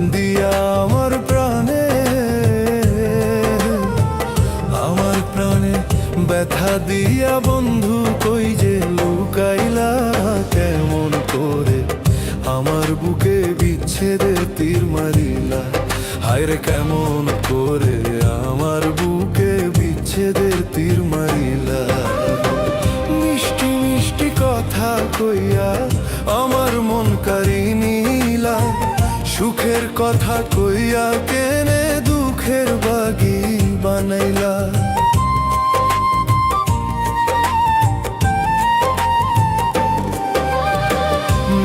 দিয়া আমার প্রাণে আমার প্রাণে ব্যথা দিয়া বন্ধু কই যে লুকাইলা কেমন করে? আমার বুকে বিচ্ছেদে তীর মারিলা, হায়রে কেমন সুখের কথা কইয়া কেনে দুঃখের বাগি বানাইলা?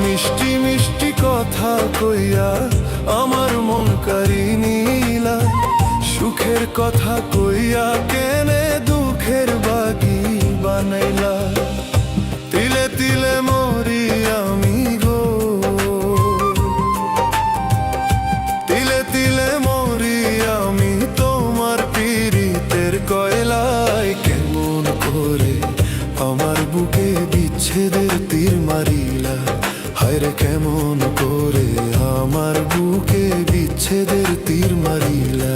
মিষ্টি মিষ্টি কথা কইয়া আমার মন কারিনীলা সুখের কথা কইয়া কেনে দুঃখের বাগি বানাইলা? কেমন করে আমার বুকে বিচ্ছেদের তীর মারিলা।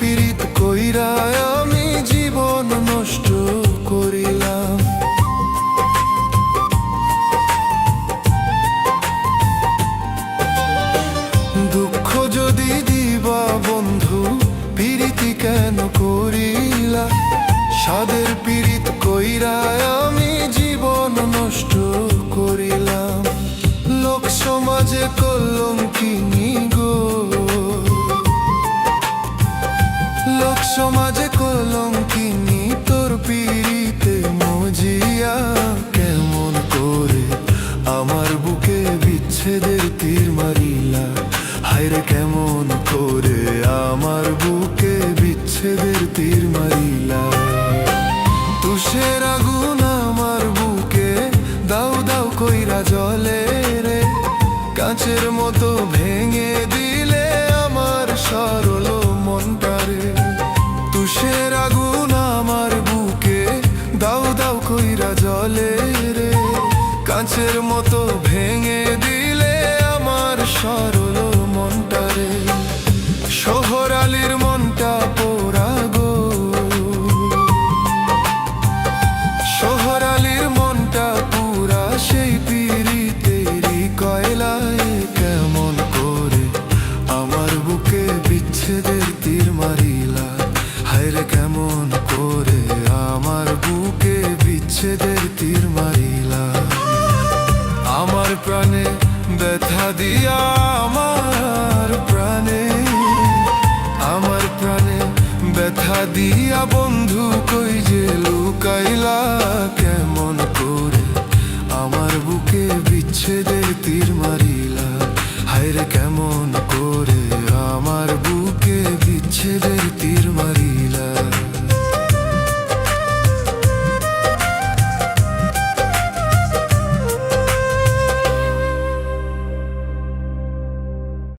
পীড়িত কইরা আমি জীবন নষ্ট করিলাম। দুঃখ যদি দিবা বন্ধু, পীড়িতি কেন করিলা? সাদের পীড়িত কইরা আমি জীবন নষ্ট করিলাম। লোক সমাজে কলম কইরা জলে রে, কাঁচের মতো ভেঙে দিলে আমার সরল মনটারে তুষের আগুন আমার বুকে, দাও দাও কইরা জলে রে। কাঁচের মতো ভেঙে দিলে আমার সরল বিচ্ছেদের তীর মারিলা। হায়রে কেমন করে আমার বুকে বিচ্ছেদের তীর মারিলা। আমার প্রাণে ব্যথা দিয়া আমার প্রাণে আমার প্রাণে ব্যথা দিয়া বন্ধু কই যে লুকাইলা কেমন করে? আমার বুকে বিচ্ছেদের তীর মারিলা। হায়রে কেমন